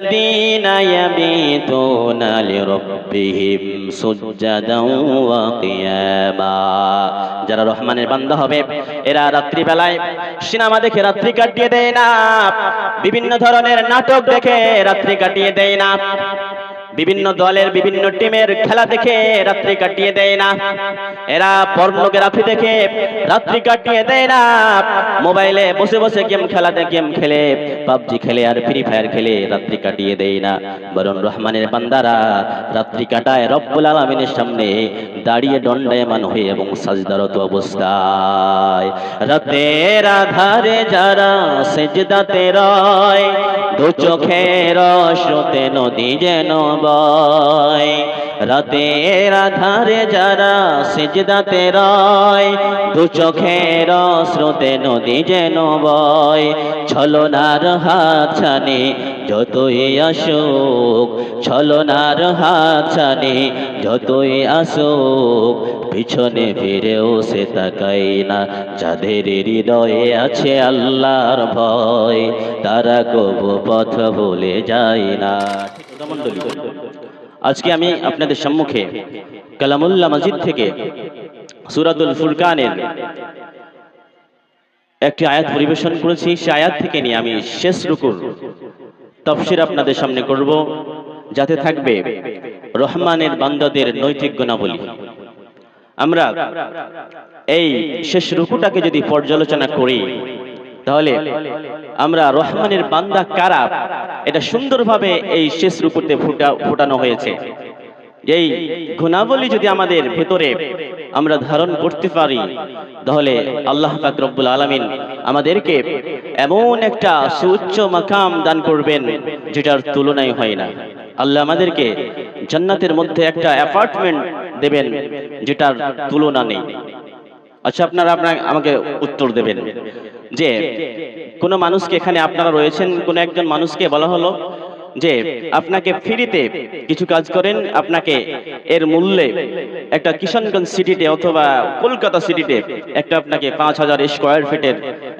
الذين يبيتون لربهم سجدا وقياما যারা রহমানের বান্দা হবে এরা রাত্রিবেলায় সিনেমা দেখে রাত্রি কাটিয়ে দেয় না বিভিন্ন ধরনের নাটক দেখে রাত্রি কাটিয়ে দেয় না বিভিন্ন দলের বিভিন্ন টিমের খেলা দেখে রাত্রি কাটিয়ে দেয় না। এরা পর্নোগ্রাফি দেখে রাত্রি কাটিয়ে দেয় না। মোবাইলে বসে বসে গেম খেলাতে গেম খেলে, পাবজি খেলে আর ফ্রি ফায়ার খেলে রাত্রি কাটিয়ে দেয় না। বরং রহমানের বান্দারা রাত্রি কাটায় রব্বুল আলমিনের সামনে দাঁড়িয়ে দণ্ডায়মান হয়ে এবং সাজদারত অবস্থায়। রাতের আধারে যারা সেজদাতে রয়, দু চোখের স্রোতে নদী যেন বয় রাতের আধারে যারা সেজদাতে রয় দু চোখের স্রোতে নদী যেন বয়। ছলনার হাত ছানে যতই আসুক, ছলনার হাত ছানে যতই আসুক, পিছনে ফিরেও সে তাকাই না। যাদের হৃদয়ে আছে আল্লাহর ভয়, তারা কবু পথ ভুলে যায় না। আজকে আমি আপনাদের সম্মুখে কালামুল্লাহ মসজিদ থেকে সুরাতুল ফুরকানের একটি আয়াত পরিবেশন করেছি। সে আয়াত থেকে নিয়ে আমি শেষ রুকুর তফসির আপনাদের সামনে করব। যাতে থাকবে রহমানের বান্দাদের নৈতিক গুণাবলী। আমরা এই শেষ রুকুটাকে যদি পর্যালোচনা করি তাহলে আমরা রহমানের বান্দা কারা? এটা সুন্দরভাবে এই শেষ রূপতে ফুটা ফোটানো হয়েছে। এই গুণাবলী যদি আমাদের ভেতরে আমরা ধারণ করতে পারি, তাহলে আল্লাহ পাক রব্বুল আলামিন আমাদেরকে এমন একটা সুউচ্চ মাকাম দান করবেন, যেটার তুলনায় হয় না। আল্লাহ আমাদেরকে জান্নাতের মধ্যে একটা অ্যাপার্টমেন্ট দেবেন, যেটার তুলনা নেই। আচ্ছা আপনারা আপনার আমাকে উত্তর দেবেন যে কোন মানুষকে এখানে আপনারা রয়েছেন, কোন একজন মানুষকে বলা হলো যে আপনাকে ফ্রিতে কিছু কাজ করেন, আপনাকে এর মূল্যে একটা কিষানগঞ্জ সিটিতে অথবা কলকাতা সিটিতে একটা আপনাকে পাঁচ হাজার স্কোয়ার ফিটের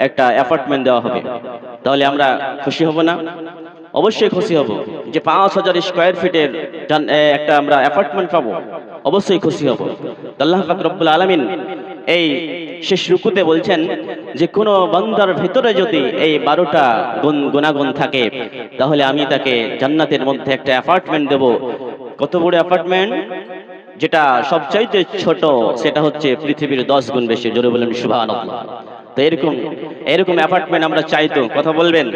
একটা অ্যাপার্টমেন্ট দেওয়া হবে। তাহলে আমরা খুশি হব না? অবশ্যই খুশি হব যে পাঁচ হাজার স্কোয়ার ফিটের একটা আমরা অ্যাপার্টমেন্ট পাবো। অবশ্যই খুশি হব। আল্লাহ পাক রব্বুল আলামিন এই শেষ রুকুতে বলছেন যে কোনো বান্দার ভেতরে যদি এই বারোটা গুণ গুণাগুণ থাকে, তাহলে আমি তাকে জান্নাতের মধ্যে একটা অ্যাপার্টমেন্ট দেব। কত বড় অ্যাপার্টমেন্ট যেটা সবচাইতে ছোট, সেটা হচ্ছে পৃথিবীর দশ গুণ বেশি। জোরে বলেন সুভান তো এরকম এরকম অ্যাপার্টমেন্ট আমরা চাইতো কথা বলবেন?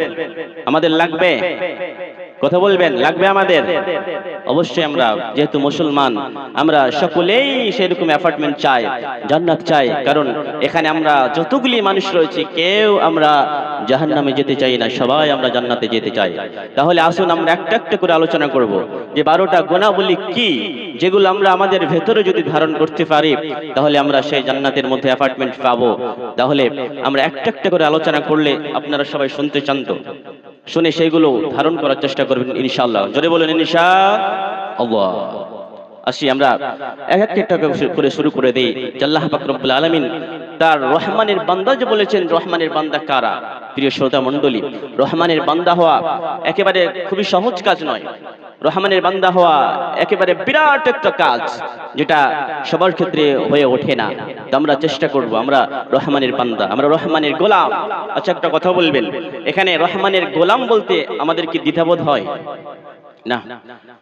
আমাদের লাগবে? কথা বলবেন, লাগবে আমাদের? অবশ্যই আমরা, যেহেতু মুসলমান, আমরা সকলেই সেরকম অ্যাপার্টমেন্ট চাই, জান্নাত চাই, কারণ এখানে আমরা যতগুলি মানুষ রয়েছে, কেউ আমরা জাহান্নামে যেতে চাই না, সবাই আমরা জান্নাতে যেতে চাই। তাহলে আসুন আমরা একটা একটা করে আলোচনা করব, যে বারোটা গুণাবলী কি, যেগুলো আমরা আমাদের ভেতরে যদি ধারণ করতে পারি, তাহলে আমরা সেই জান্নাতের মধ্যে অ্যাপার্টমেন্ট পাবো। তাহলে আমরা একটা একটা করে আলোচনা করলে আপনারা সবাই শুনতে চান তো? শুনে সেইগুলো ধারণ করার চেষ্টা করবেন ইনশাআল্লাহ। জোরে বলেন, ইনশা আল্লাহ। আসি, আমরা এক এক একটা করে শুরু করে দেই। জাল্লাহ রব্বুল আলামিন তার রহমানের বান্দা যে বলেছেন, রহমানের বান্দা কারা? প্রিয় শ্রোতা মণ্ডলী, রহমানের বান্দা হওয়া একেবারে খুবই সহজ কাজ নয়। রহমানের বান্দা হওয়া একেবারে বিরাট একটা কাজ, যেটা সবার ক্ষেত্রে হয়ে ওঠে না। তো আমরা চেষ্টা করব, আমরা রহমানের বান্দা, আমরা রহমানের গোলাম। আচ্ছা একটা কথা বলবেন, এখানে রহমানের গোলাম বলতে আমাদের কি দ্বিধাবোধ হয়? না,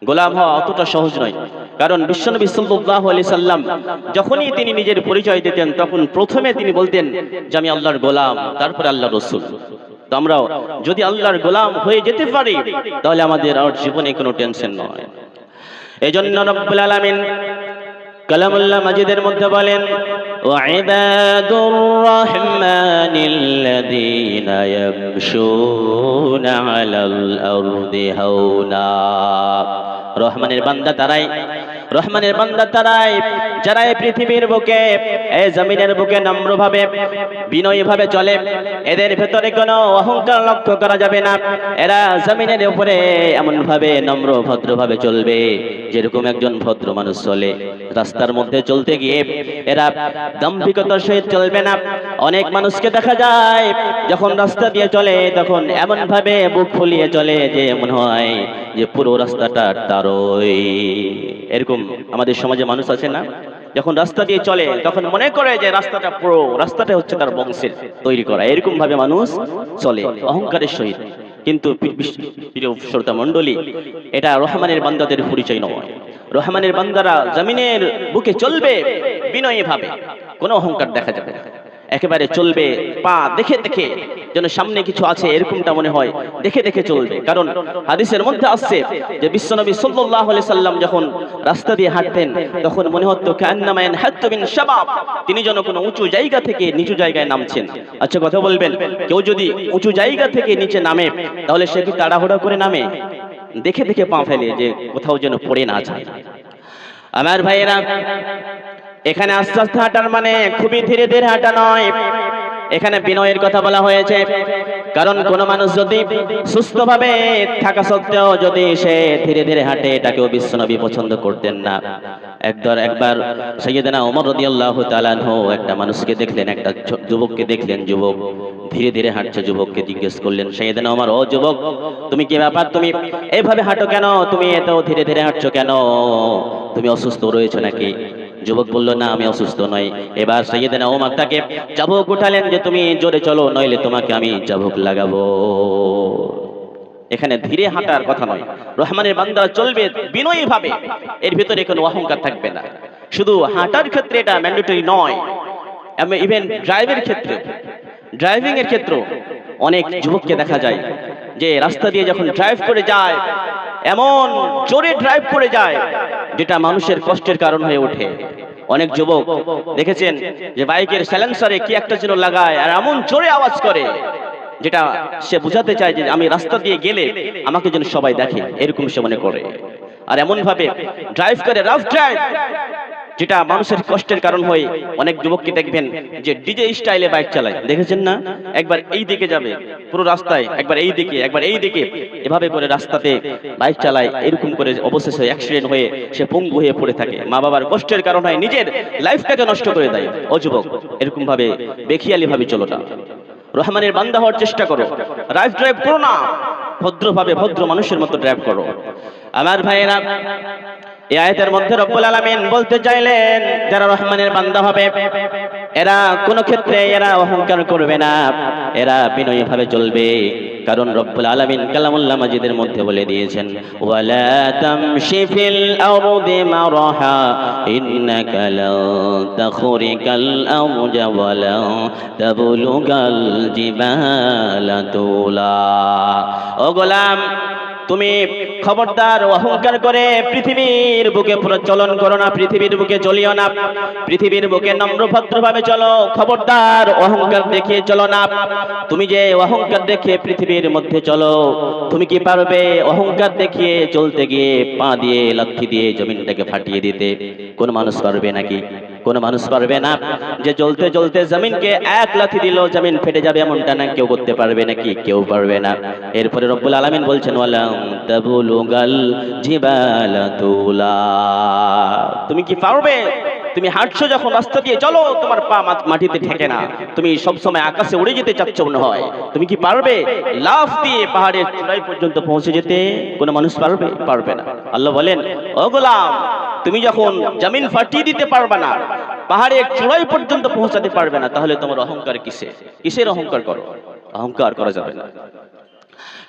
গোলাম হওয়া অতটা সহজ নয়। কারণ বিশ্বনবী সাল্লাল্লাহু আলি সাল্লাম যখনই তিনি নিজের পরিচয় দিতেন, তখন প্রথমে তিনি বলতেন যে, আমি আল্লাহর গোলাম, তারপর আল্লাহ রসুল। তো আমরাও, যদি আল্লাহর গোলাম হয়ে যেতে পারি, তাহলে আমাদের আর জীবনে কোনো টেনশন নয়। এজন্য জন্য রব্বুল আলামিন কালামুল্লাহ মাজিদের মধ্যে বলেন وعباد الرحمن الذين يمشون على الأرض هونا রহমানের বান্দা তারাই রহমানের বান্দা তারাই যারা এই পৃথিবীর বুকে, এই জমিনের বুকে নম্রভাবে, বিনয়ীভাবে চলে, এদের ভেতরে কোনো অহংকার লক্ষ্য করা যাবে না। এরা জমিনের উপরে এমন ভাবে নম্র, ভদ্রভাবে চলবে, যেরকম একজন ভদ্র মানুষ চলে। রাস্তার মধ্যে চলতে গিয়ে এরা দাম্ভিকতার সহিত চলবে না। অনেক মানুষকে দেখা যায়, যখন রাস্তা দিয়ে চলে, তখন এমন ভাবে বুক ফুলিয়ে চলে, যে মনে হয় যে পুরো রাস্তাটা তারই। এরকম আমাদের সমাজে মানুষ আছে না? যখন রাস্তা দিয়ে চলে, তখন মনে করে যে রাস্তাটা পুরো, রাস্তাটা হচ্ছে তার বংশের তৈরি করা। এরকম ভাবে মানুষ চলে, অহংকারের সহিত। কিন্তু শ্রোতা মণ্ডলী, এটা রহমানের বান্দাদের পরিচয় নয়। রহমানের বান্দারা জমিনের বুকে চলবে বিনয়ী ভাবে কোনো অহংকার দেখা যাবে না। একেবারে চলবে। পা দেখে দেখে যেন সামনে কিছু আছে, এরকমটা মনে হয়। দেখে দেখে চলবে। কারণ হাদিসের মধ্যে আসছে যে বিশ্বনবী আলাইহি সাল্লাম যখন রাস্তা দিয়ে হাঁটতেন, তখন মনে হতো মিন শাবাব। তিনি যেন কোনো উঁচু জায়গা থেকে নিচু জায়গায় নামছেন। আচ্ছা কথা বলবেন? কেউ যদি উঁচু জায়গা থেকে নিচে নামে, তাহলে সে কি তাড়াহুড়া করে নামে? দেখে দেখে পা ফেলে যে কোথাও যেন পড়ে না যায়। আমার ভাইয়েরা এখানে আস্তে আস্তে হাঁটার মানে খুবই ধীরে ধীরে হাঁটা নয়। এখানে বিনয়ের কথা বলা হয়েছে, কারণ কোন মানুষ যদি সুস্থভাবে থাকা সত্ত্বেও যদি সে ধীরে ধীরে হাঁটে, এটাকেও বিশ্বনবী পছন্দ করতেন না। একবার একবার সৈয়দনা ওমর রাদিয়াল্লাহু তাআলা আনহু একটা মানুষকে দেখলেন, একটা যুবককে দেখলেন, যুবক ধীরে ধীরে হাঁটছে, যুবককে জিজ্ঞেস করলেন সৈয়দনা ওমর ও যুবক, তুমি কি ব্যাপার? তুমি এভাবে হাঁটো কেন? তুমি এত ধীরে ধীরে হাঁটছো কেন? তুমি অসুস্থ রয়েছো নাকি? যুবক বলল, না, আমি অসুস্থ নই। এবার সৈয়দনা ওমর তাকে চাবুক উঠালেন যে, তুমি জোরে চলো, নইলে তোমাকে আমি চাবুক লাগাবো। এখানে ধীরে হাঁটার কথা নয়, রহমানের বান্দারা চলবে বিনয়ী ভাবে এর ভিতরে কোনো অহংকার থাকবে না। শুধু হাঁটার ক্ষেত্রে এটা ম্যান্ডেটরি নয় ইভেন ড্রাইভের ক্ষেত্রে ড্রাইভিং এর ক্ষেত্রে অনেক যুবককে দেখা যায় যে রাস্তা দিয়ে যখন ড্রাইভ করে যায়, এমন জোরে ড্রাইভ করে যায়, যেটা মানুষের কষ্টের কারণ হয়ে ওঠে। অনেক যুবক দেখেছেন যে বাইকের স্যালেন্সারে কি একটা যেন লাগায় আর এমন জোরে আওয়াজ করে, যেটা সে বোঝাতে চায় যে আমি রাস্তা দিয়ে গেলে আমাকে যেন সবাই দেখে, এরকম সে মনে করে। আর এমন ভাবে ড্রাইভ করে রাফ ড্রাইভ যেটা মানুষের কষ্টের কারণ হয়ে, অনেক যুবককে দেখবেন যে ডিজে স্টাইলে বাইক চালায়। দেখেছেন না? একবার এই দিকে যাবে, পুরো রাস্তায়, একবার এই দিকে, একবার এই দিকে। এভাবে করে রাস্তাতে বাইক চালায়, এরকম করে অবশেষে অ্যাক্সিডেন্ট হয়ে সে পঙ্গু হয়ে পড়ে থাকে। মা বাবার কষ্টের কারণ হয়, নিজের লাইফটাকে নষ্ট করে দেয়। ও যুবক এরকম ভাবে বেখিয়ালি ভাবে চলো না। রহমানের বান্দা হওয়ার চেষ্টা করো। রাইফ ড্রাইভ করো না। ভদ্রভাবে ভদ্র মানুষের মতো ড্রাইভ করো। আমার ভাইয়েরা এই আয়াতের মধ্যে রব্বুল আলামিন বলতে চাইলেন, যারা রহমানের বান্দা হবে, এরা কোনো ক্ষেত্রে এরা অহংকার করবে না, এরা বিনয়ী ভাবে চলবে। কারণ রব্বুল আলামিন কালামুল্লাহ মাজিদের মধ্যে বলে দিয়েছেন, ওয়ালা তামশি ফিল আরদি মারহা, ইন্নাকা লান তাখরিকাল আরজা ওয়ালা তাবলুগাল জিবালা তুলা। ও গোলাম তুমি খবরদার অহংকার করে পৃথিবীর বুকে প্রচলন করো না, পৃথিবীর বুকে চলিও না, পৃথিবীর বুকে নম্র ভদ্রভাবে চলো, খবরদার অহংকার দেখিয়ে চলো না, তুমি যে অহংকার দেখে পৃথিবীর মধ্যে চলো, তুমি কি পারবে অহংকার দেখিয়ে চলতে গিয়ে পা দিয়ে লাথি দিয়ে জমিনটাকে ফাটিয়ে দিতে? কোন মানুষ পারবে নাকি? কোন মানুষ পারবে না যে জ্বলতে জ্বলতে জমিনকে এক লাথি দিল জমিন ফেটে যাবে এমনটা না, কেউ করতে পারবে নাকি কেউ পারবে না। এরপরে রব্বুল আলামিন বলছেন তুমি কি পারবে? তুমি হাঁটছো যখন রাস্তা দিয়ে, চলো, তোমার পা মাটিতে ঠেকে না। তুমি সব সময় আকাশে উড়ে যেতে চাচ্ছ মনে হয়। তুমি কি পারবে লাফ দিয়ে পাহাড়ের চূড়াই পর্যন্ত পৌঁছে যেতে? কোনো মানুষ পারবে? পারবে না। আল্লাহ বলেন, ও গোলাম, তুমি যখন জমিন ফাটিয়ে দিতে পারবে না, পাহাড়ের চূড়াই পর্যন্ত পৌঁছাতে পারবে না, তাহলে তোমার অহংকার কিসে কিসের অহংকার করো? অহংকার করা যাবে না।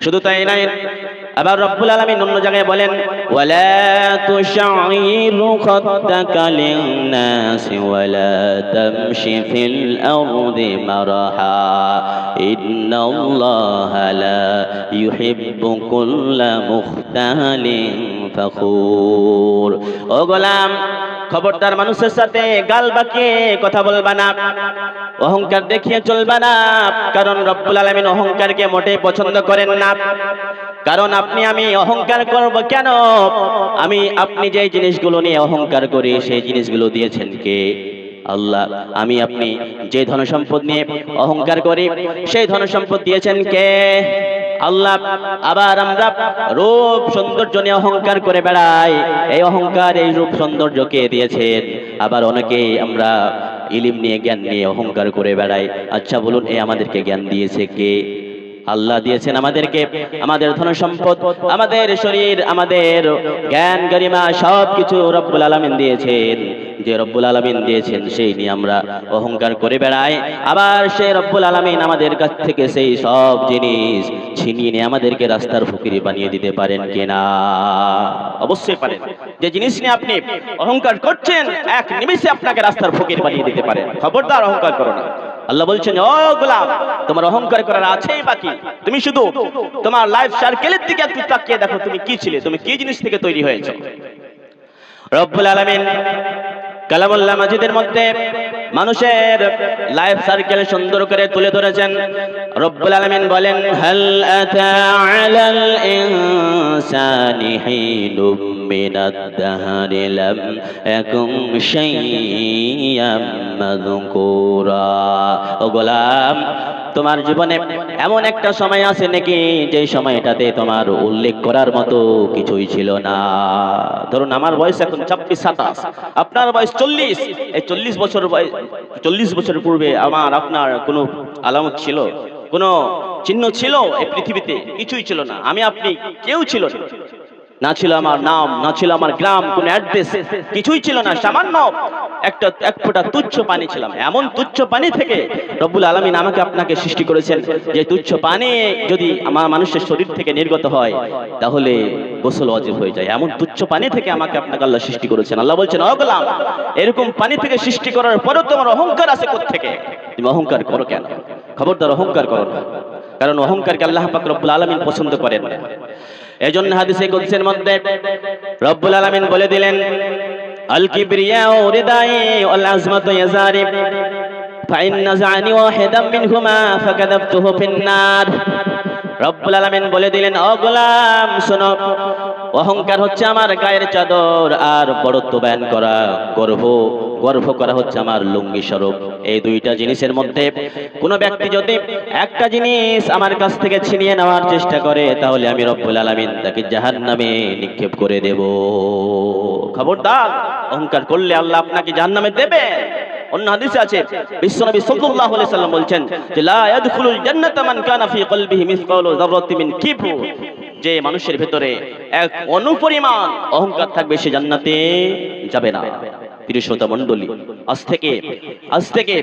শুধু তাই নাই আবার রব্বুল আলামিন অন্য জায়গায় বলেন, ওয়ালা তুশাইরু খাত্তাকা লিন-নাস ওয়ালা তামশি ফিল আরদি মারহা। ইন্নাল্লাহা লা ইউহিব্বু কুল্লা মুখতালিন ফখুর। ও গোলাম খবরদার মানুষের সাথে গাল বাকিয়ে কথা বলবা না। অহংকার দেখিয়ে চলবা না। কারণ রব্বুল আলমিন অহংকারকে মোটেই পছন্দ করেন না। কারণ আপনি, আমি অহংকার করব কেন? আমি, আপনি যে জিনিসগুলো নিয়ে অহংকার করি, সেই জিনিসগুলো দিয়েছেন কে? আল্লাহ, আমি, আপনি যে ধন সম্পদ নিয়ে অহংকার করি, সেই ধন সম্পদ দিয়েছেন কে? আল্লাহ আবার আমরা রূপ সৌন্দর্য নিয়ে অহংকার করে বেড়াই। এই অহংকার, এই রূপ সৌন্দর্য কে দিয়েছেন? আবার অনেকেই আমরা ইলিম নিয়ে, জ্ঞান নিয়ে অহংকার করে বেড়াই। আচ্ছা বলুন, এ আমাদেরকে জ্ঞান দিয়েছে কে? আল্লাহ দিয়েছেন আমাদেরকে, আমাদের ধন সম্পদ আমাদের শরীর, আমাদের জ্ঞান, গরিমা সব কিছু রব্বুল আলমিন দিয়েছেন। যে রব্বুল আলমিন দিয়েছেন, সেই নিয়ে আমরা অহংকার করে বেড়াই। আবার সেই রব্বুল আলমিন আমাদের কাছ থেকে সেই সব জিনিস ছিনিয়ে নিয়ে আমাদেরকে রাস্তার ফকিরি বানিয়ে দিতে পারেন কিনা? অবশ্যই পারেন। যে জিনিস নিয়ে আপনি অহংকার করছেন, এক নিমিষে আপনাকে রাস্তার ফকির বানিয়ে দিতে পারেন। খবরদার অহংকার করো না। আল্লাহ বলছেন, ও গোলাম, তোমার অহংকার করার আছেই বাকি। তুমি শুধু তোমার লাইফ সার্কেলের দিকে একটু তাকিয়ে দেখো, তুমি কি ছিলে, তুমি কি জিনিস থেকে তৈরি হয়েছো? রব্বুল আলামিন কালামুল্লাহ মাজিদের মধ্যে মানুষের লাইফ সার্কেল সুন্দর করে তুলে ধরেছেন। রব্বুল আলামিন বলেন, হাল আতা আলাল ইনসানি হিনুম? মিনাদ দাহরি লাম ইয়াকুম শাইয়াম মাযকুরা। ও গোলাম, তোমার জীবনে এমন একটা সময় আছে নাকি যে সময়টাতে তোমার উল্লেখ করার মতো কিছুই ছিল না? ধরুন আমার বয়স এখন ছাব্বিশ, সাতাশ। আপনার বয়স চল্লিশ। এই চল্লিশ বছর বয়স চল্লিশ বছর পূর্বে আমার আপনার কোনো আলামত ছিল? কোনো চিহ্ন ছিল এই পৃথিবীতে? কিছুই ছিল না। আমি আপনি কেউ ছিল না। না ছিল আমার নাম, না ছিল আমার গ্রাম, কোন অ্যাড্রেস কিছুই ছিল না, সামান্য একটা, এক ফোঁটা তুচ্ছ পানি ছিলাম এমন তুচ্ছ পানি থেকে রব্বুল আলমিন আমাকে আপনাকে সৃষ্টি করেছেন যে তুচ্ছ পানি যদি আমার মানুষের শরীর থেকে নির্গত হয়, তাহলে গোসল অজীব হয়ে যায়। এমন তুচ্ছ পানি থেকে আমাকে আপনাকে আল্লাহ সৃষ্টি করেছেন। আল্লাহ বলছেন অগলাম এরকম পানি থেকে সৃষ্টি করার পরেও তোমার অহংকার আছে থেকে তুমি অহংকার করো কেন? খবরদার অহংকার করো না। কারণ অহংকারকে আল্লাহ পাক রব্বুল আলমিন পছন্দ করেন না এই জন্য হাদিসে কুদসির মধ্যে রব্বুল আলামিন বলে দিলেন, আল কিবরিয়া ও রিদাই ওয়াল আজমত ইয়াজারি ফাইন নাযানি ওয়াহিদাম মিনহুমা ফাকাদাবতুহু ফিন্নার। রব্বুল আলামিন বলে দিলেন, ও গোলাম, শোনো, অহংকার হচ্ছে আমার গায়ের চাদর আর বড়ত্ব বয়ান করা গর্ব গর্ব করা হচ্ছে আমার লুঙ্গি স্বরূপ। এই দুইটা জিনিসের মধ্যে কোনো ব্যক্তি যদি একটা জিনিস আমার কাছ থেকে ছিনিয়ে নেওয়ার চেষ্টা করে, তাহলে আমি রব্বুল আলামিন তাকে জাহান নামে নিক্ষেপ করে দেব। খবরদার, অহংকার করলে আল্লাহ আপনাকে জাহান নামে দেবে। অন্য হাদিসে আছে, বিশ্বনবী সাল্লাল্লাহু আলাইহি সাল্লাম বলছেন যে, লা ইয়াদখুলুল জান্নাতা মান কানা ফি কলবিহি মিসকালু যাররাতিন মিন কিবর যে মানুষের ভেতরে এক অনুপরিমাণ অহংকার থাকবে, সে জান্নাতে যাবে না। প্রিয় শ্রোতা মণ্ডলী, আজ থেকে আজ থেকে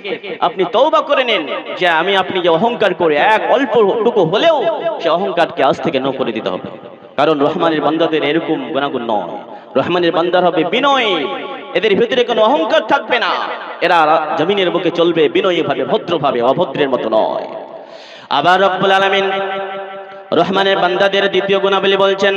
আপনি তওবা করে নেন যে, আমি আপনি যে অহংকার করে এক অল্প টুকু হলেও সে অহংকারকে আজ থেকে ন করে দিতে হবে। কারণ রহমানের বান্দাদের এরকম গুণাগুণ নয়। রহমানের বান্দার হবে বিনয় এদের ভিতরে কোনো অহংকার থাকবে না। এরা জমিনের বুকে চলবে বিনয়ী ভাবে ভদ্রভাবে, অভদ্রের মতো নয়। আবার রব্বুল আলামিন রহমানের বান্দাদের দ্বিতীয় গুণাবলী বলছেন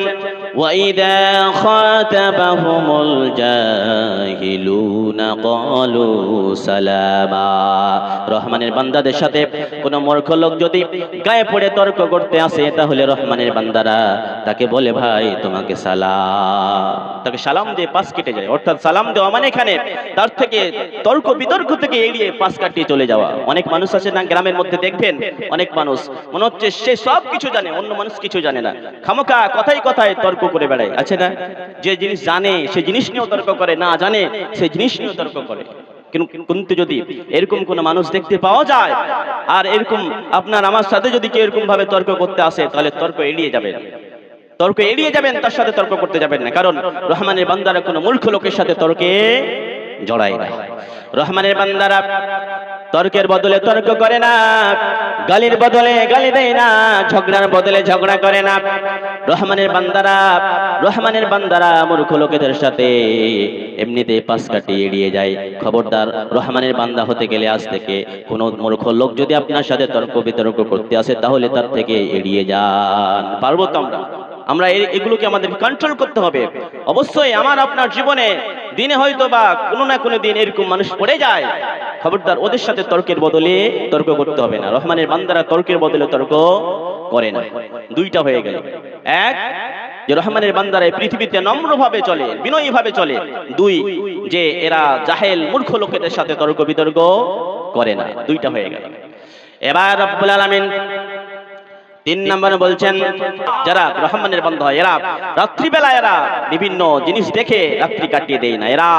রহমানের বান্দাদের সাথে কোন মূর্খ লোক যদি গায়ে পড়ে তর্ক করতে আসে, তাহলে রহমানের বান্দারা তাকে বলে, ভাই, তোমাকে সালাম। তাকে সালাম দিয়ে পাশ কেটে যায়। অর্থাৎ সালাম দেওয়া মানে এখানে তার থেকে তর্ক বিতর্ক থেকে এড়িয়ে পাশ কাটিয়ে চলে যাওয়া। অনেক মানুষ আছে না, গ্রামের মধ্যে দেখবেন, অনেক মানুষ মনে হচ্ছে সে সব কিছু জানে। অন্য মানুষ কিছু জানে না। খামোকা কথাই কথায় তর্ক করে বেড়ায়। আছে না? যে জিনিস জানে, সে জিনিস নিয়েও তর্ক করে। না জানে, সে জিনিস নিয়েও তর্ক করে। কিন্তু যদি এরকম কোন মানুষ দেখতে পাওয়া যায়, আর এরকম আপনার আমার সাথে যদি কেউ এরকম ভাবে তর্ক করতে আসে, তাহলে তর্ক এড়িয়ে যাবে তর্ক এড়িয়ে যাবেন, তার সাথে তর্ক করতে যাবেন না। কারণ রহমানের বান্দারা কোনো মূর্খ লোকের সাথে তর্কে জড়ায় না। রহমানের বান্দারা তর্কের বদলে তর্ক করে না, গালির বদলে গালি দেয় না, ঝগড়ার বদলে ঝগড়া করে না। রহমানের বান্দারা রহমানের বান্দারা মূর্খ লোকেদের সাথে এমনিতে পাশ কাটিয়ে এড়িয়ে যায়। খবরদার রহমানের বান্দা হতে গেলে আজ থেকে কোনো মূর্খ লোক যদি আপনার সাথে তর্ক বিতর্ক করতে আসে, তাহলে তার থেকে এড়িয়ে যান। পারব তো আমরা এগুলোকে আমাদের কন্ট্রোল করতে হবে। অবশ্যই আমার আপনার জীবনে দিনে হয়তো বা কোনো না কোনো দিন এরকম মানুষ পড়ে যায়। খবরদার ওদের সাথে তর্কের বদলে তর্ক করতে হবে না। রহমানের বান্দারা তর্কের বদলে তর্ক করে না। দুইটা হয়ে গেল। এক, যে রহমানের বান্দারা পৃথিবীতে নম্রভাবে চলে বিনয়ী ভাবে চলে। দুই, যে এরা জাহেল, মূর্খ লোকেদের সাথে তর্ক বিতর্ক করে না। দুইটা হয়ে গেল। এবার রব্বুল আলামিন তিন নম্বরে বলছেন, যারা রহমানের বন্ধ হয়, এরা রাত্রিবেলা এরা বিভিন্ন জিনিস দেখে রাত্রি কাটিয়ে দেয় না। এরা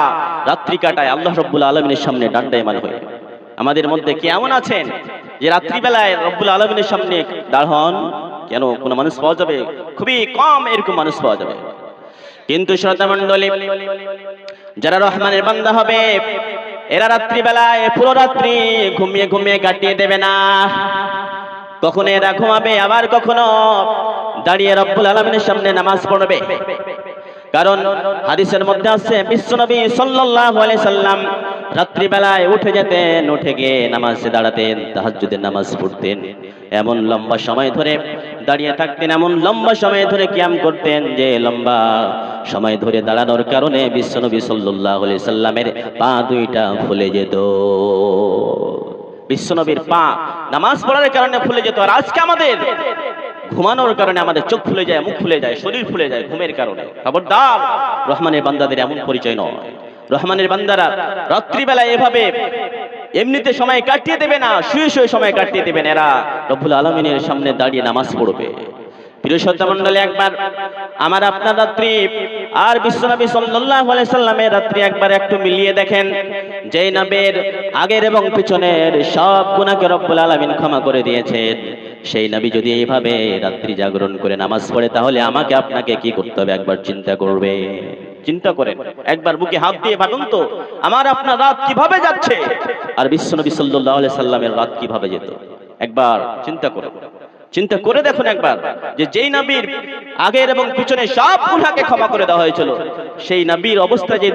রাত্রি কাটায়, আল্লাহ রব্বুল আলমিনের সামনে ডান্ডায় মান হয়ে। আমাদের মধ্যে কি এমন আছেন যে রাত্রিবেলায় রব্বুল আলমিনের সামনে দাঁড় হন? কেন? কোনো মানুষ পাওয়া যাবে? খুবই কম এরকম মানুষ পাওয়া যাবে। কিন্তু শ্রদ্ধা মন্ডলী যারা রহমানের বান্দা হবে, এরা রাত্রিবেলায় পুরো রাত্রি ঘুমিয়ে ঘুমিয়ে কাটিয়ে দেবে না। কখনো এরা ঘুমাবে, আবার কখনো দাঁড়িয়ে রব্বুল আলমিনের সামনে নামাজ পড়বে। কারণ হাদিসের মধ্যে আছে বিশ্বনবী সাল্লাল্লাহু আলাইহি সাল্লাম রাত্রিবেলায় উঠে যেতেন, উঠে গিয়ে নামাজে দাঁড়াতেন তাহাজ্জুদের নামাজ পড়তেন। এমন লম্বা সময় ধরে দাঁড়িয়ে থাকতেন, এমন লম্বা সময় ধরে কিয়াম করতেন যে লম্বা সময় ধরে দাঁড়ানোর কারণে বিশ্বনবী সাল্লাল্লাহু আলাইহি সাল্লামের পা দুইটা ফুলে যেত। বিশ্বনবীর পা নামাজ পড়ার কারণে ফুলে যেত। আর আজকে আমাদের ঘুমানোর কারণে আমাদের চোখ ফুলে যায়, মুখ ফুলে যায়, শরীর ফুলে যায় ঘুমের কারণে। খবরদার, রহমানের বান্দাদের এমন পরিচয় নয়। রহমানের বান্দারা রাত্রিবেলা এভাবে এমনিতে সময় কাটিয়ে দেবে না, শুয়ে শুয়ে সময় কাটিয়ে দেবেন। এরা রব্বুল আলমিনের সামনে দাঁড়িয়ে নামাজ পড়বে। রাত্রি জাগরণ করে নামাজ পড়ে, তাহলে আমাকে, আপনাকে কি করতে হবে? একবার চিন্তা করবে। চিন্তা করেন। একবার বুকে হাত দিয়ে ভাবুন তো, আমার আপনার রাত কীভাবে যাচ্ছে? আর বিশ্বনবী সাল্লাল্লাহু আলাইহি সাল্লামের রাত কীভাবে যেত? একবার চিন্তা করুন। চিন্তা করে দেখুন একবার যে যেই নবীর আগের এবং পিছনে সব গুনাহকে ক্ষমা করে দেওয়া হয়েছিল, সেই নবীর অবস্থা যে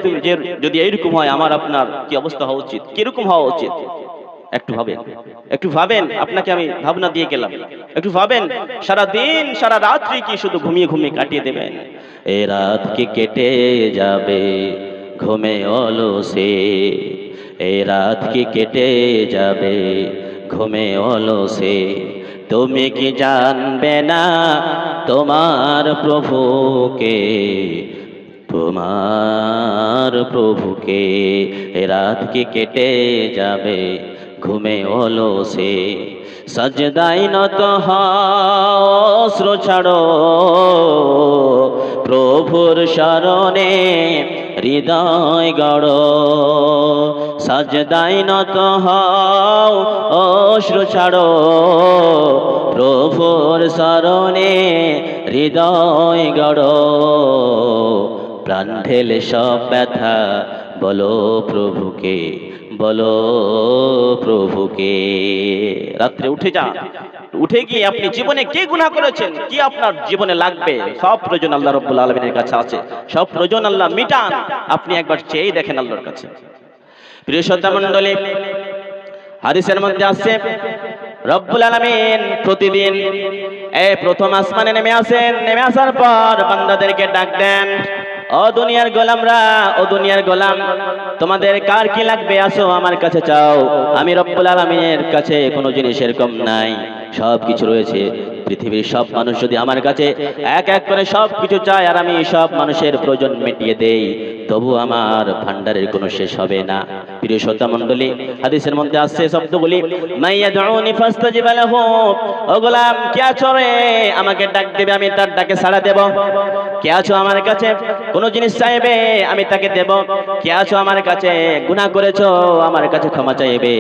যদি এইরকম হয়, আমার আপনার কি অবস্থা হওয়া উচিত? কীরকম হওয়া উচিত? একটু ভাবেন। একটু ভাবেন, আপনাকে আমি ভাবনা দিয়ে গেলাম। একটু ভাবেন সারা দিন সারা রাত্রি কি শুধু ঘুমিয়ে ঘুমিয়ে কাটিয়ে দেবেন? এ রাত কি কেটে যাবে? ঘুমে অলসে। এ রাত কি কেটে যাবে? ঘুমে অলসে। তুমি কি জানবে না তোমার প্রভুকে? তোমার প্রভুকে রাত কি কেটে যাবে? ঘুমে অলসে সজদাই নত অস্ত্র ছাড়ো। প্রভুর শরণে হৃদয় গড়। সাজদাই নত হও, অশ্রু ছাড়ো। প্রভুর শরণে হৃদয় গড়। প্রাণ ঢেলে সব ব্যথা, বলো প্রভুকে বলো প্রভুকে। রাত্রে উঠে যান উঠে গিয়ে আপনি জীবনে কি গুনাহ করেছেন? কি আপনার জীবনে লাগবে? সব প্রয়োজন আল্লাহ রব্বুল আলমিনের কাছে আছে। সব প্রয়োজন আল্লাহ মিটান। আপনি একবার চেয়ে দেখেন আল্লাহর কাছে। প্রিয় শ্রদ্ধা মণ্ডলী, হাদিসের মধ্যে আছে, রব্বুল আলামিন প্রতিদিন এই প্রথম আসমানে নেমে আসেন। নেমে আসার পর বান্দাদেরকে ডাক দেন, ও দুনিয়ার গোলামরা, ও দুনিয়ার গোলাম, তোমাদের কার কি লাগবে? আসো আমার কাছে চাও। আমি রব্বুল আলামিনের কাছে কোনো জিনিস এরকম নাই। সব কিছু রয়েছে। পৃথিবীর সব মানুষ যদি আমার কাছে এক এক করে সব কিছু চায়, আর আমি সব মানুষের প্রয়োজন মিটিয়ে দেই তবু আমার ভান্ডারের কোনো শেষ হবে না। প্রিয় শ্রদ্ধা মণ্ডলী, হাদিসের মধ্যে আসছে শব্দগুলি মাইয়া দুনি ফাস্তাজিব লাহু। ও গোলাম, কে আছো আমাকে ডাক দেবে, আমি তার ডাকে সাড়া দেব। কে আছো আমার কাছে? কোনো জিনিস চাইবে, আমি তাকে দেব। কে আছো আমার কাছে? গুনাহ করেছ, আমার কাছে ক্ষমা চাইবে।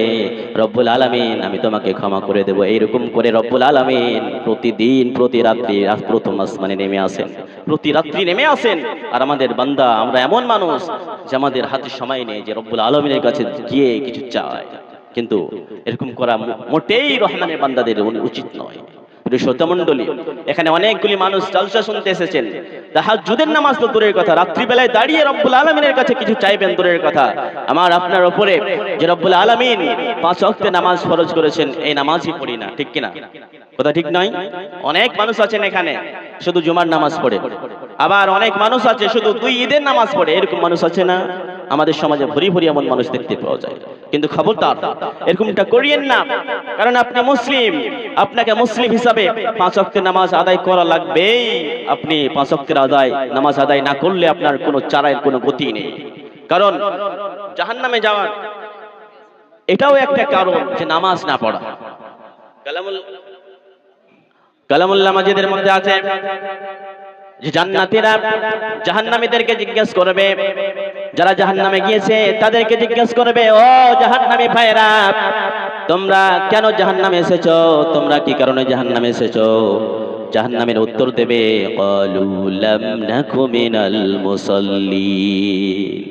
রব্বুল আলামিন, আমি তোমাকে ক্ষমা করে দেব। এইরকম করে রব্বুল আলামিন প্রতিদিন, প্রতি রাত্রি, প্রথম আসমানে নেমে আসেন। প্রতি রাত্রি নেমে আসেন। আর আমাদের বান্দা, আমরা এমন মানুষ যে আমাদের হাতে সময় নেই যে রব্বুল আলমিনের কাছে গিয়ে কিছু চায়। কিন্তু এরকম করা মোটেই রহমানের বান্দাদের উচিত নয়। প্রিয় এখানে অনেকগুলি মানুষ জালসা শুনতে এসেছেন। তাহাজ্জুদের নামাজ তো দূরের কথা, রাত্রিবেলায় দাঁড়িয়ে রব্বুল আলমিনের কাছে কিছু চাইবেন দূরের কথা। আমার আপনার ওপরে যে রব্বুল আলমিন পাঁচ অক্টে নামাজ ফরজ করেছেন, এই নামাজই পড়ি না, ঠিক কিনা? কথা ঠিক নয়? অনেক মানুষ আছেন এখানে, শুধু জুমার নামাজ পড়ে। আবার অনেক মানুষ আছে, শুধু দুই ঈদের নামাজ পড়ে, এরকম মানুষ আছে না? আমাদের সমাজে ভরি ভরি এমন মানুষ দেখতে পাওয়া যায়। কিন্তু খবরদার, এরকমটা করিয়েন না। কারণ আপনি মুসলিম, আপনাকে মুসলিম হিসাবে পাঁচ ওয়াক্তের নামাজ আদায় করা লাগবেই। আপনি পাঁচ ওয়াক্তের আদায়, নামাজ আদায় না করলে আপনার কোনো চারায়ের কোনো গতি নেই। কারণ জাহান্নামে যাওয়ার এটাও একটা কারণ যে নামাজ না পড়া। কালামুল কালামুল্লাহ মাজিদের মধ্যে আছে যে জান্নাতীরা জাহান্নামীদেরকে জিজ্ঞেস করবে, যারা জাহান্নামে গিয়েছে, তাদেরকে জিজ্ঞেস করবে, ও জাহান্নামী ভাইরা তোমরা কেন জাহান্নামে এসেছ? তোমরা কি কারণে জাহান্নামে এসেছ? জাহান্নামের উত্তর দেবে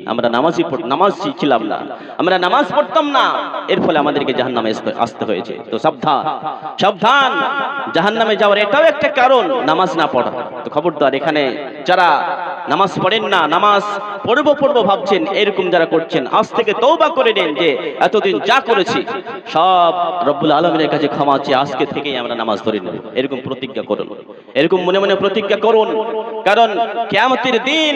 আমরা নামাজই নামাজ ছিলাম না। আমরা নামাজ পড়তাম না। এর ফলে আমাদেরকে জাহান্নামে আসতে- হয়েছে। তো সাবধান সাবধান। জাহান্নামে যাওয়ার এটাও একটা কারণ, নামাজ না পড়া। তো খবরদার, এখানে যারা নামাজ পড়েন না, নামাজ পড়ব পড়ব ভাবছেন, এরকম যারা করছেন, আজ থেকে তৌবা করে নেন যে, এতদিন যা করেছি, সব রব্বুল আলমিনের কাছে ক্ষমা চেয়ে আজকে থেকেই আমরা নামাজ ধরে নেব। এরকম প্রতিজ্ঞা করুন এরকম মনে মনে প্রতিজ্ঞা করুন। কারণ কেয়ামতির দিন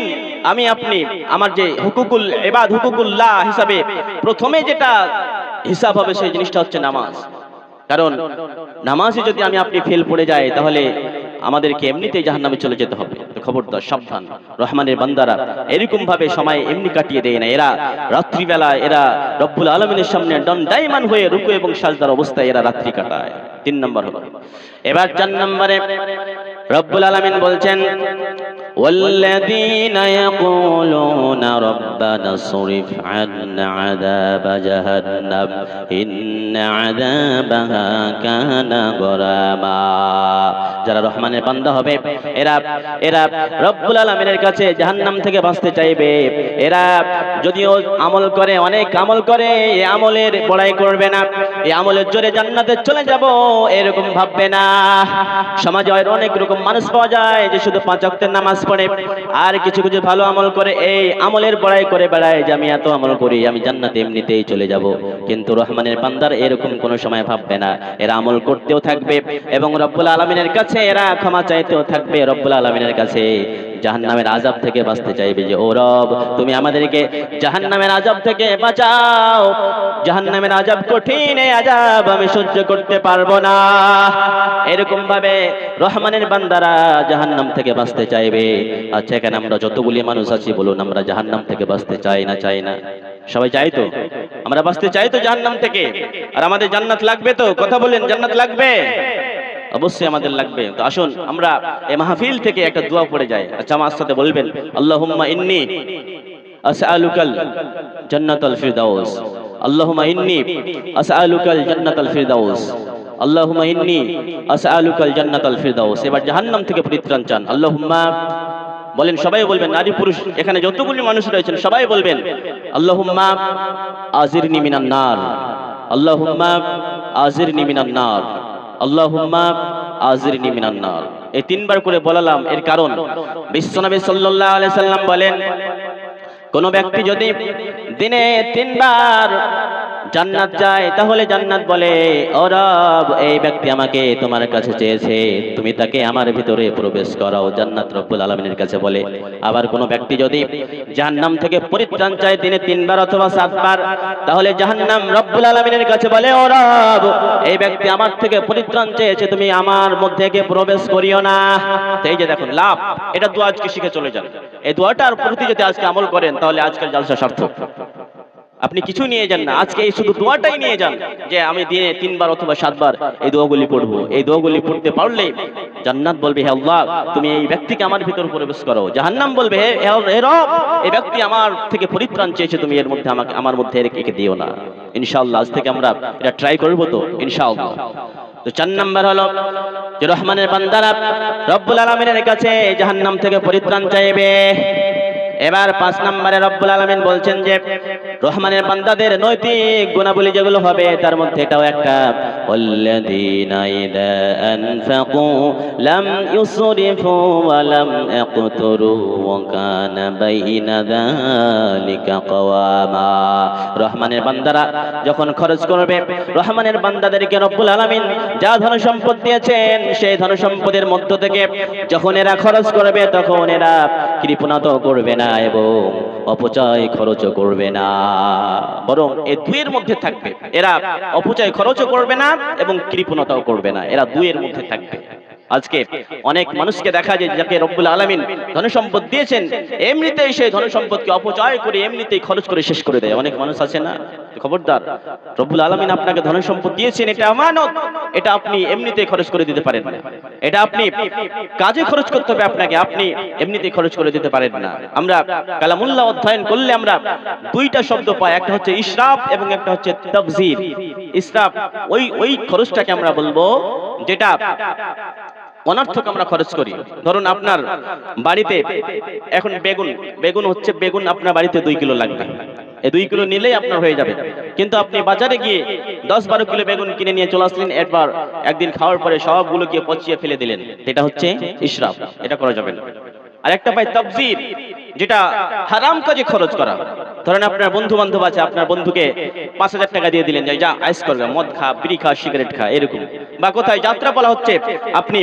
আমি আপনি আমার যে হুকুকুল এবাদ হুকুকুল্লাহ হিসাবে প্রথমে যেটা হিসাব হবে সেই জিনিসটা হচ্ছে নামাজ। কারণ নামাজে যদি আমি আপনি ফেল পড়ে যাই, তাহলে আমাদেরকে এমনিতেই জাহান নামে চলে যেতে হবে। তো খবরদার, সাবধান। রহমানের বান্দারা এরকম ভাবে সময় এমনি কাটিয়ে দেয় না। এরা রাত্রিবেলা এরা রব্বুল আলমিনের সামনে দণ্ডায়মান হয়ে রুকু এবং সাজদার অবস্থায় এরা রাত্রি কাটায়। তিন নম্বর হলো, এবার চার নম্বরে রব্বুল আলমিন বলছেন والذين يقولون ربنا اصرف عنا عذاب جهنم إن عذابها كان غراما যারা রহমানের বান্দা হবে এরা এরা রব্বুল আলমিনের কাছে জাহান্নাম থেকে বাঁচতে চাইবে এরা যদিও আমল করে অনেক আমল করে এই আমলের বড়াই করবে না এই আমলের জোরে জান্নাতে চলে যাব এরকম ভাববে না সমাজে হয়তো অনেক রকম মানুষ পাওয়া যায় যে শুধু পাঁচ অক্টের নামাজ পড়ে। আর কিছু কিছু ভালো আমল করে, এই আমলের বড়াই করে বেড়ায় যে আমি এত আমল করি, আমি জান্নাতে এমনিতেই চলে যাব। কিন্তু রহমানের বান্দার এরকম কোনো সময় ভাববে না। এরা আমল করতেও থাকবে এবং রব্বুল আলমিনের কাছে এরা ক্ষমা চাইতেও থাকবে রব্বুল আলমিনের কাছে। জাহান্নামের আজাব থেকে বাঁচতে চাইবে যে, ও রব, তুমি আমাদেরকে জাহান্নামের আজাব থেকে বাঁচাও। জাহান্নামের আজাব কঠিন আজাব আমি সহ্য করতে পারব না। এরকম ভাবে রহমানের বান্দারা জাহান্নাম থেকে বাঁচতে চাইবে। আচ্ছা এখানে আমরা যতগুলি মানুষ আছি, বলুন আমরা জাহান্নাম থেকে বাঁচতে চাই না চাই না। সবাই চাই তো? আমরা বাঁচতে চাই তো জাহান্নাম থেকে? আর আমাদের জান্নাত লাগবে তো? কথা বলেন, জান্নাত লাগবে? অবশ্যই আমাদের লাগবে। তো আসুন, আমরা এই মাহফিল থেকে একটা দোয়া পড়ে যাই। আচ্ছা আমার সাথে বলবেন, আল্লাহুম্মা ইন্নি আসআলুকাল জান্নাতাল ফিরদাউস। আল্লাহুম্মা ইন্নি আসআলুকাল জান্নাতাল ফিরদাউস। আল্লাহুম্মা ইন্নি আসআলুকাল জান্নাতাল ফিরদাউস। এবার জাহান্নাম থেকে পরিত্রাণ চান। আল্লাহুম্মা, বলেন, সবাই বলবেন, নারী পুরুষ, এখানে যতগুলি মানুষ রয়েছেন, সবাই বলবেন, আল্লাহুম্মা আজিরনি মিনান নার। আল্লাহুম্মা আজিরনি মিনান নার। আল্লাহুম্মা আজিরনি এই তিনবার করে বলালাম এর কারণ। বিশ্বনবী সাল্লাল্লাহু আলাইহি সাল্লাম বলেন, কোন ব্যক্তি যদি দিনে তিনবার জান্নাত চায় তাহলে জান্নাত বলে, ও রব, এই ব্যক্তি আমাকে তোমার কাছে চেয়েছে, তুমি তাকে আমার ভিতরে প্রবেশ করাও। জান্নাত রব্বুল আলমিনের কাছে বলে, আবার কোন ব্যক্তি যদি জাহান্নাম থেকে পরিত্রাণ চায় দিনে তিনবার অথবা সাতবার, তাহলে জাহান্নাম রব্বুল আলমিনের কাছে বলে, ও রব, এই ব্যক্তি আমার থেকে পরিত্রাণ চেয়েছে, তুমি আমার মধ্যে গিয়ে প্রবেশ করিও না। এই যে দেখুন, লাভ, এটা দোয়া আজকে শিখে চলে যান। এই দোয়াটার প্রতি যদি আজকে আমল করেন, তাহলে আজকাল জালসা সার্থক। আপনি কিছু নিয়ে যান না। আজকে এই শুধু দোয়াটাই নিয়ে যান যে আমি দিনে তিনবার অথবা সাতবার এই দোয়াগুলি পড়ব। এই দোয়াগুলি পড়তে পারলে জান্নাত বলবে, হে আল্লাহ, তুমি এই ব্যক্তিকে আমার ভিতর প্রবেশ করো। জাহান্নাম বলবে, হে রব, এই ব্যক্তি আমার থেকে পরিত্রাণ চেয়েছে, তুমি এর মধ্যে আমাকে, আমার মধ্যে একে দিও না। ইনশাআল্লাহ, আজ থেকে আমরা এটা ট্রাই করব তো, ইনশাআল্লাহ। তো চার নাম্বার হলো যে রহমানের বান্দারা রব্বুল আলমিনের কাছে জাহান্নাম থেকে পরিত্রাণ চাইবে। এবার পাঁচ নম্বরে রব্বুল আলমিন বলছেন যে, রহমানের বান্দাদের নৈতিক গুণাবলী যেগুলো হবে, তার মধ্যে এটাও একটা। والذين إذا أنفقوا لم يسرفوا ولم يقتروا وكان بين ذلك قواما রহমানের বান্দারা যখন খরচ করবে রহমানের বান্দাদেরকে রব্বুল আলামিন যা ধন সম্পদ দিয়েছেন সেই ধন সম্পদের মধ্য থেকে যখন এরা খরচ করবে তখন এরা কৃপণতা করবে না এবং অপচয় খরচও করবে না বরং এ দুয়ের মধ্যে থাকবে এরা অপচয় খরচও করবে না এবং কৃপণতাও করবে না। এরা দুয়ের মধ্যে থাকবে। আজকে অনেক মানুষকে দেখা যায় যাকে রব্বুল আলমিন ধনসম্পদ দিয়েছেন, এমনিতেই সেই ধনসম্পদকে অপচয় করে এমনিতেই খরচ করে শেষ করে দেয়। অনেক মানুষ আছে না? খবরদার, রব্বুল আলমিন আপনাকে ধনসম্পদ দিয়েছেন, এটা আমানত। এটা আপনি এমনিতেই খরচ করে দিতে পারেন না। এটা আপনি কাজে খরচ করতে হবে আপনাকে, আপনি এমনিতেই খরচ করে দিতে পারেন না। আমরা কালামুল্লাহ অধ্যয়ন করলে আমরা দুইটা শব্দ পাই, একটা হচ্ছে ইসরাফ এবং একটা হচ্ছে তবজির। ইসরাফ ওই ওই খরচটাকে আমরা বলব যেটা অনর্থক আমরা খরচ করি। ধরুন আপনার বাড়িতে এখন বেগুন বেগুন হচ্ছে বেগুন আপনার বাড়িতে দুই কিলো লাগবে। এই দুই কিলো নিলেই আপনার হয়ে যাবে। কিন্তু আপনি বাজারে গিয়ে দশ বারো কিলো বেগুন কিনে নিয়ে চলে আসলেন, একবার একদিন খাওয়ার পরে সবগুলো গিয়ে পচিয়ে ফেলে দিলেন। এটা হচ্ছে ইসরাফ এটা করা যাবে না। আর একটা পাই তবজির যেটা হারাম কাজে খরচ করা। ধরেন আপনার বন্ধু বান্ধব আছে, আপনার বন্ধুকে পাঁচ হাজার টাকা দিয়ে দিলেন, যে, আইস করবে মদ খা, বিড়ি খা, সিগারেট খা, এরকম। বা কোথায় যাত্রাপালা হচ্ছে, আপনি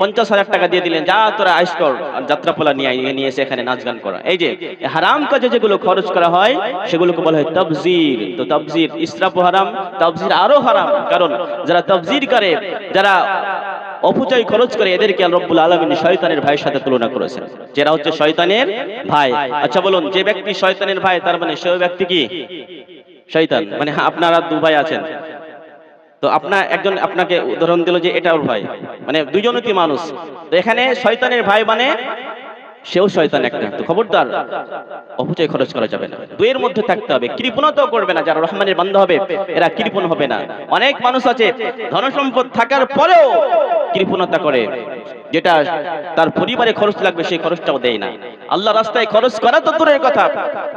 পঞ্চাশ হাজার টাকা দিয়ে দিলেন, যা তোরা আইস কর যাত্রাপালা নিয়ে নিয়ে এসে এখানে নাচ গান করা। এই যে, হারাম কাজে যেগুলো খরচ করা হয়, সেগুলোকে বলা হয় তবজির। তো তবজির ইসরাফ হারাম, তবজির আরও হারাম। কারণ যারা তবজির করে, যারা অপচয় খরচ করে এদেরকে রব্বুল আলমিন শয়তানের ভাইয়ের সাথে তুলনা করেছেন। যারা হচ্ছে শয়তানের ভাই। আচ্ছা বলুন যে ব্যক্তি শয়তানের ভাই তার মানে সে ব্যক্তি কি? শয়তান। মানে হ্যাঁ, আপনারা দু ভাই আছেন। তো আপনার একজন আপনাকে উদাহরণ দিল যে এটা ওর ভাই। মানে দুজনই কি মানুষ। তো এখানে শয়তানের ভাই মানে সেও শয়তান একটা। খবরদার, অপচয় খরচ করা যাবে না। দুয়ের মধ্যে থাকতে হবে, কৃপণতাও করবে না, যারা রহমানের বান্ধব হবে, এরা কৃপণ হবে না। অনেক মানুষ আছে, ধনসম্পদ থাকার পরেও কৃপণতা করে। যেটা তার পরিবারে খরচ লাগবে, সেই খরচটাও দেয় না। আল্লাহ রাস্তায় খরচ করা তো দূরের কথা।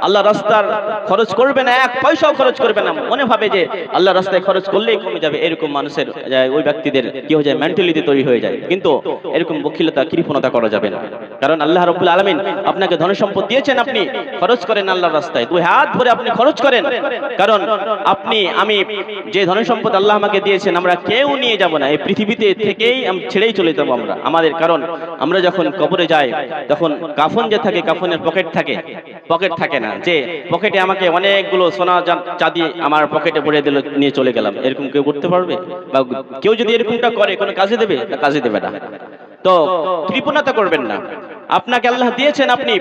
আল্লাহ রাস্তার খরচ করবে না, এক পয়সাও খরচ করবে না। মনে ভাবে যে আল্লাহ রাস্তায় খরচ করলেই কমে যাবে। এরকম মানুষের ওই ব্যক্তিদের কি হয়ে যায়? মেন্টালিটি তৈরি হয়ে যায়। কিন্তু এরকম বখিলতা কৃপণতা করা যাবে না। কারণ আল্লাহ রব্বুল আলমিন আপনাকে ধন সম্পদ দিয়েছেন আপনি। খরচ করেন আল্লাহ রাস্তায়। দুই হাত ভরে আপনি খরচ করেন। কারণ আপনি, আমি যে ধন সম্পদ আল্লাহ আমাকে দিয়েছেন, আমরা কেউ নিয়ে যাব না। এই পৃথিবীতে থেকেই ছেড়েই চলে যাব আমরা। আমাদের কারণ। আমরা যখন কবরে যাই, তখন কাফন যে থাকে, কাফনের পকেট থাকে। পকেট থাকে না। যে পকেটে আমাকে অনেকগুলো সোনা চাঁদি আমার পকেটে ভরে দিল, নিয়ে চলে গেলাম। এরকম কেউ করতে পারবে? বা কেউ যদি এরকমটা করে, কোনো কাজে দেবে? তা কাজে দেবে না। তো কৃপণতা করবেন না। আপনাকে আল্লাহ দিয়েছেন আপনি,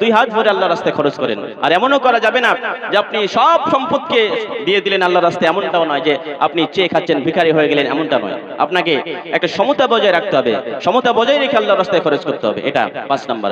দুই হাত ভরে আল্লাহ রাস্তায় খরচ করেন। আর এমনও করা যাবে না যে আপনি সব সম্পদকে দিয়ে দিলেন আল্লাহ রাস্তায়, এমনটাও নয় যে আপনি চেয়ে খাচ্ছেন, ভিখারি হয়ে গেলেন, এমনটা নয়। আপনাকে একটা সমতা বজায় রাখতে হবে। সমতা বজায় রেখে আল্লাহ রাস্তায় খরচ করতে হবে। এটা পাঁচ নাম্বার